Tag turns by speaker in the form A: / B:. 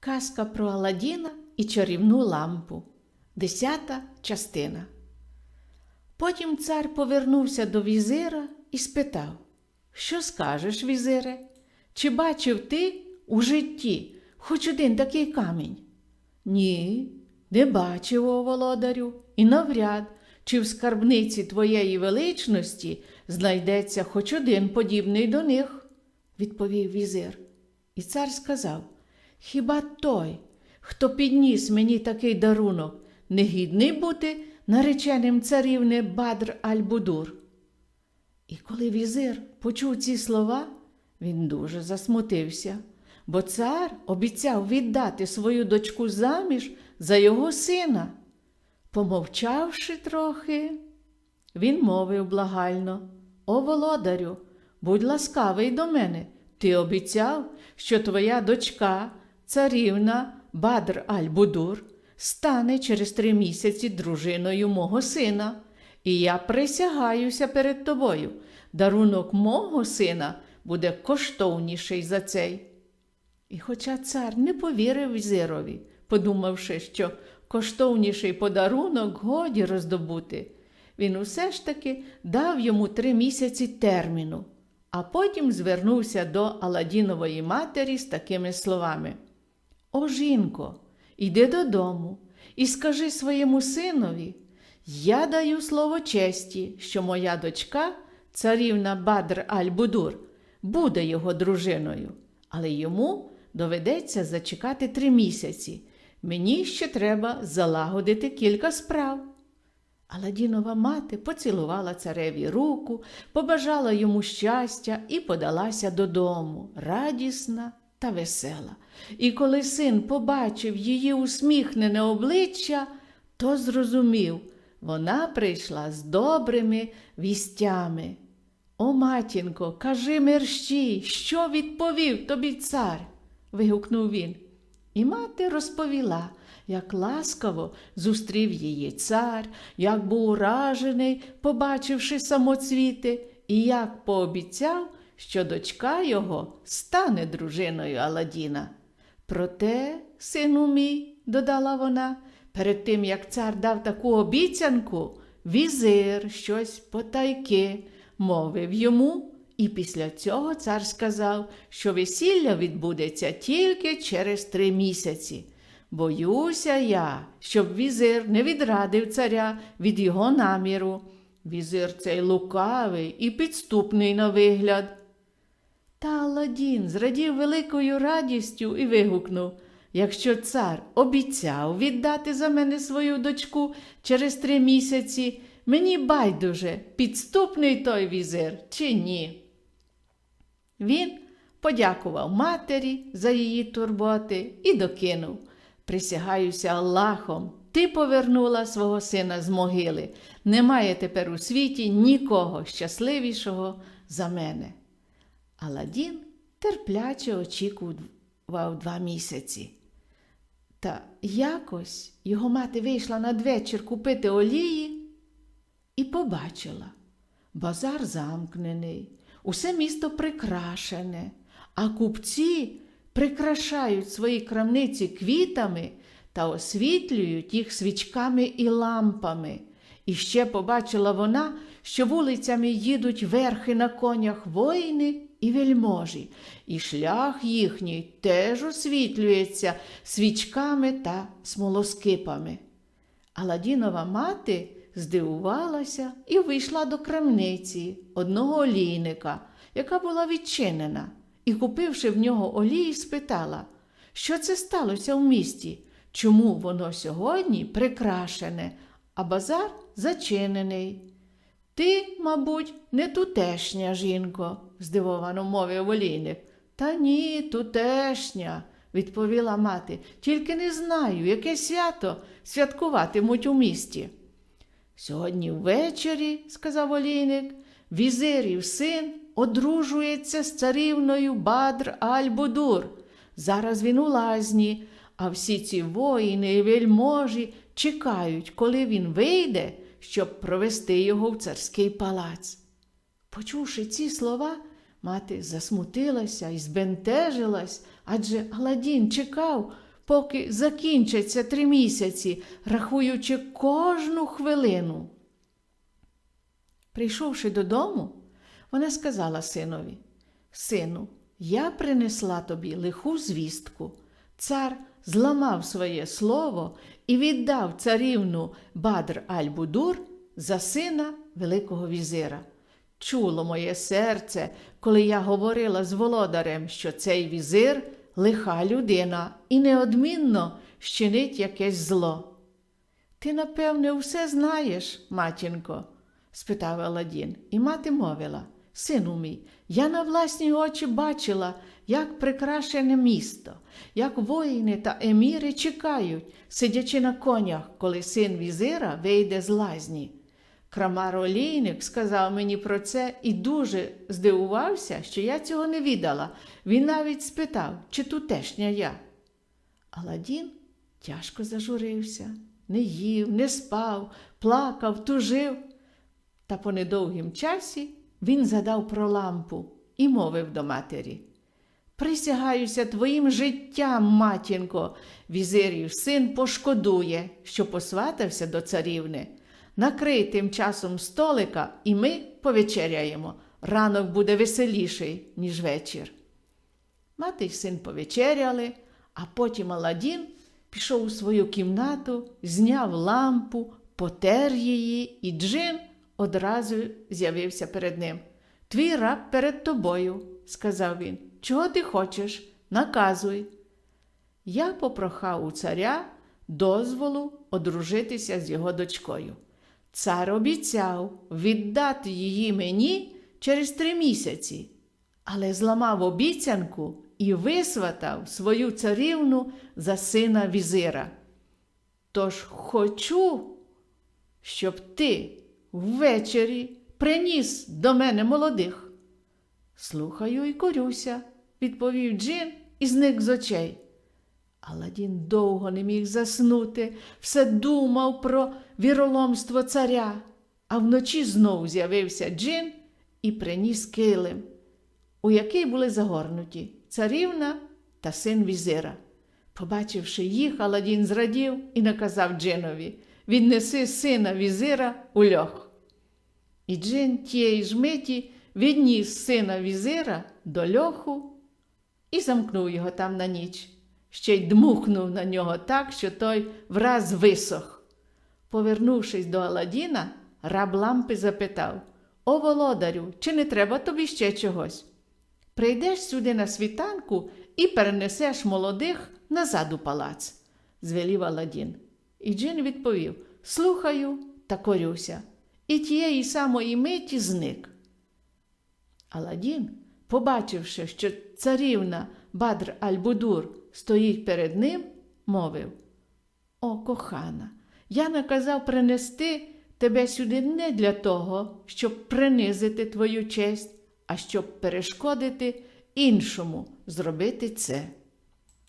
A: Казка про Аладдіна і чарівну лампу. Десята частина. Потім цар повернувся до візира і спитав: Що скажеш, візире? Чи бачив ти у житті хоч один такий камінь? Ні, не бачив, о володарю, і навряд, чи в скарбниці твоєї величності знайдеться хоч один подібний до них, відповів візир. І цар сказав: Хіба той, хто підніс мені такий дарунок, не гідний бути нареченим царівни Бадр Аль-Будур? І коли візир почув ці слова, він дуже засмутився, бо цар обіцяв віддати свою дочку заміж за його сина. Помовчавши трохи, він мовив благально: О володарю, будь ласкавий до мене. Ти обіцяв, що твоя дочка, царівна Бадр Аль-Будур, стане через три місяці дружиною мого сина, і я присягаюся перед тобою. Дарунок мого сина буде коштовніший за цей. І хоча цар не повірив візирові, подумавши, що коштовніший подарунок годі роздобути, він усе ж таки дав йому три місяці терміну, а потім звернувся до Аладінової матері з такими словами: О, жінко, іди додому і скажи своєму синові, я даю слово честі, що моя дочка, царівна Бадр Аль-Будур, буде його дружиною, але йому доведеться зачекати три місяці. Мені ще треба залагодити кілька справ. Аладінова мати поцілувала цареві руку, побажала йому щастя і подалася додому, радісна та весела. І коли син побачив її усміхнене обличчя, то зрозумів, вона прийшла з добрими вістями. О, матінко, кажи мерщій, що відповів тобі цар? вигукнув він. І мати розповіла, як ласкаво зустрів її цар, як був уражений, побачивши самоцвіти, і як пообіцяв, що дочка його стане дружиною Аладдіна. Проте, сину мій, додала вона, перед тим як цар дав таку обіцянку, візир щось потайки мовив йому. І після цього цар сказав, що весілля відбудеться тільки через три місяці. Боюся я, щоб візир не відрадив царя від його наміру. Візир цей лукавий і підступний на вигляд. Та Аладдін зрадів великою радістю і вигукнув Якщо цар обіцяв віддати за мене свою дочку через три місяці, мені байдуже, підступний той візир чи ні. Він подякував матері за її турботи і докинув. Присягаюся Аллахом, ти повернула свого сина з могили. Немає тепер у світі нікого щасливішого за мене. Аладдін терпляче очікував два місяці. Та якось його мати вийшла надвечір купити олії і побачила базар замкнений, усе місто прикрашене, а купці прикрашають свої крамниці квітами та освітлюють їх свічками і лампами. І ще побачила вона, що вулицями їдуть верхи на конях воїни і вельможі, і шлях їхній теж освітлюється свічками та смолоскипами. Аладінова мати здивувалася і вийшла до крамниці одного олійника, яка була відчинена, і, купивши в нього олії, спитала, що це сталося в місті, чому воно сьогодні прикрашене, а базар зачинений. Ти, мабуть, не тутешня жінко, здивовано мовив олійник. Та ні, тутешня, відповіла мати, тільки не знаю, яке свято святкуватимуть у місті. Сьогодні ввечері, сказав олійник, візирів син одружується з царівною Бадр Аль-Будур. Зараз він у лазні, а всі ці воїни і вельможі чекають, коли він вийде, щоб провести його в царський палац. Почувши ці слова, мати засмутилася і збентежилась, адже Аладдін чекав, поки закінчаться три місяці, рахуючи кожну хвилину. Прийшовши додому, вона сказала синові: Сину, я принесла тобі лиху звістку. Цар зламав своє слово і віддав царівну Бадр Аль-Будур за сина Великого візира. Чуло моє серце, коли я говорила з володарем, що цей візир лиха людина і неодмінно щинить якесь зло. Ти, напевне, все знаєш, матінко? спитав Аладдін, і мати мовила Сину мій, я на власні очі бачила, як прикрашене місто, як воїни та еміри чекають, сидячи на конях, коли син візира вийде з лазні. Крамар Олійник сказав мені про це і дуже здивувався, що я цього не відала. Він навіть спитав, чи тутешня я. Аладдін тяжко зажурився, не їв, не спав, плакав, тужив. Та по недовгім часі він задав про лампу і мовив до матері. Присягаюся твоїм життям, матінко, візирів син пошкодує, що посватався до царівни. Накрий тим часом столика, і ми повечеряємо. Ранок буде веселіший, ніж вечір. Мати й син повечеряли, а потім Аладдін пішов у свою кімнату, зняв лампу, потер її, і Джин одразу з'явився перед ним. Твій раб перед тобою, сказав він. Чого ти хочеш? Наказуй. Я попрохав у царя дозволу одружитися з його дочкою. Цар обіцяв віддати її мені через три місяці, але зламав обіцянку і висватав свою царівну за сина візира. Тож хочу, щоб ти ввечері приніс до мене молодих. Слухаю і корюся, відповів Джин і зник з очей. Аладдін довго не міг заснути, все думав про віроломство царя, а вночі знову з'явився Джин і приніс килим, у який були загорнуті царівна та син візира. Побачивши їх, Аладдін зрадів і наказав Джинові віднеси сина візира у льох. І Джин тієї ж миті відніс сина візира до льоху і замкнув його там на ніч. Ще й дмухнув на нього так, що той враз висох. Повернувшись до Аладдіна, раб лампи запитав О, володарю, чи не треба тобі ще чогось? Прийдеш сюди на світанку і перенесеш молодих назад у палац, звелів Аладдін. І Джин відповів Слухаю та корюся. І тієї самої миті зник. Аладдін, побачивши, що царівна Бадр Аль-Будур стоїть перед ним, мовив О, кохана, я наказав принести тебе сюди не для того, щоб принизити твою честь, а щоб перешкодити іншому зробити це.